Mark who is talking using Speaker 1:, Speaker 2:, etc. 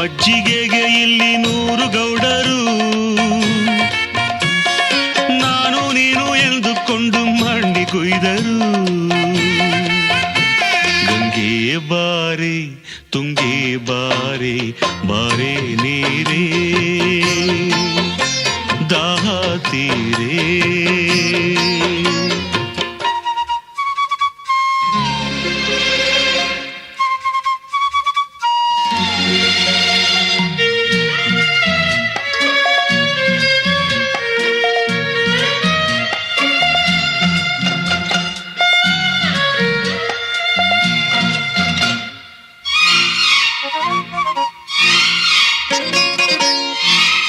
Speaker 1: ಮಜ್ಜಿಗೆಗೆ ಇಲ್ಲಿ ನೂರು ಗೌಡರು. ನಾನು ನೀನು ಎಂದುಕೊಂಡು ಮಂಡಿ ಕುಯ್ದರು. ಗಂಗೆ ಬಾರಿ, ತುಂಗೆ ಬಾರಿ, ಬಾರೆ ನೀರೇ, ದಾಹ ತೀರೇ.